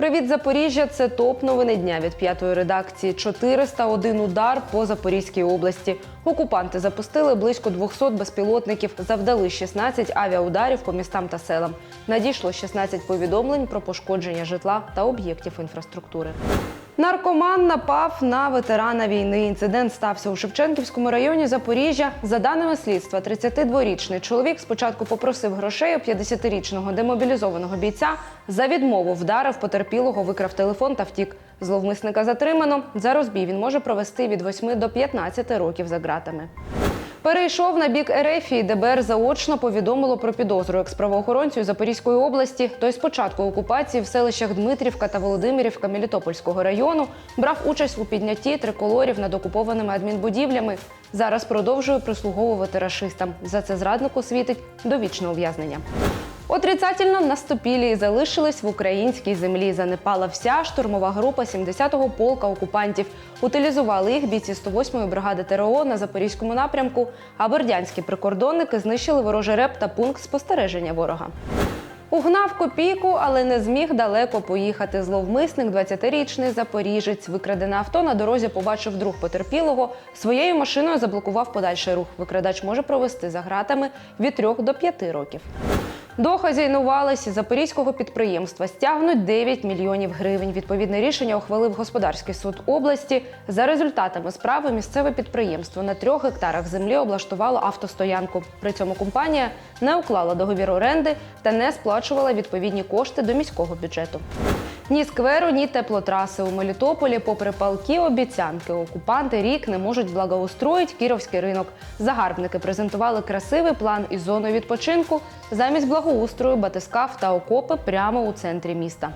Привіт, Запоріжжя! Це топ новини дня від п'ятої редакції. 401 удар по Запорізькій області. Окупанти запустили близько 200 безпілотників, завдали 16 авіаударів по містам та селам. Надійшло 16 повідомлень про пошкодження житла та об'єктів інфраструктури. Наркоман напав на ветерана війни. Інцидент стався у Шевченківському районі Запоріжжя. За даними слідства, 32-річний чоловік спочатку попросив грошей у 50-річного демобілізованого бійця. За відмову вдарив потерпілого, викрав телефон та втік. Зловмисника затримано. За розбій він може провести від 8 до 15 років за ґратами. Перейшов на бік Ерефії. ДБР заочно повідомило про підозру екс-правоохоронцю Запорізької області. Той з початку окупації в селищах Дмитрівка та Володимирівка Мелітопольського району брав участь у піднятті триколорів над окупованими адмінбудівлями. Зараз продовжує прислуговувати рашистам. За це зраднику світить довічне ув'язнення. Отрицательно наступілі і залишились в українській землі. Занепала вся штурмова група 70-го полка окупантів. Утилізували їх бійці 108-ї бригади ТРО на запорізькому напрямку. А бердянські прикордонники знищили ворожий реп та пункт спостереження ворога. Угнав копійку, але не зміг далеко поїхати. Зловмисник, 20-річний запоріжець, викрадене авто на дорозі побачив друг потерпілого. Своєю машиною заблокував подальший рух. Викрадач може провести за ґратами від 3 до 5 років. Дохазяйнувалися запорізького підприємства стягнуть 9 мільйонів гривень. Відповідне рішення ухвалив господарський суд області. За результатами справи місцеве підприємство на трьох гектарах землі облаштувало автостоянку. При цьому компанія не уклала договір оренди та не сплачувала відповідні кошти до міського бюджету. Ні скверу, ні теплотраси у Мелітополі, попри палки обіцянки, окупанти рік не можуть благоустроїть кіровський ринок. Загарбники презентували красивий план із зоною відпочинку замість благоустрою, батискаф та окопи прямо у центрі міста.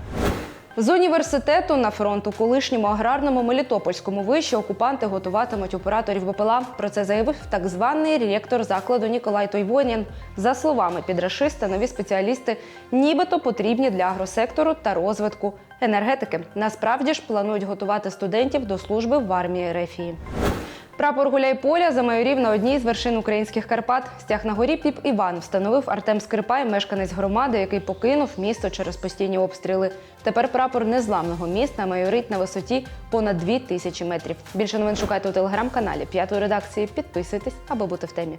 З університету на фронт у колишньому аграрному Мелітопольському виші окупанти готуватимуть операторів БПЛА. Про це заявив так званий ректор закладу Ніколай Тойвонін. За словами підрашиста, нові спеціалісти нібито потрібні для агросектору та розвитку енергетики. Насправді ж планують готувати студентів до служби в армії Рефії. Прапор Гуляйполя замайорів на одній з вершин українських Карпат. Стяг на горі Піп Іван встановив Артем Скрипай, мешканець громади, який покинув місто через постійні обстріли. Тепер прапор незламного міста майорить на висоті понад 2 тисячі метрів. Більше новин шукайте у телеграм-каналі п'ятої редакції. Підписуйтесь, аби бути в темі.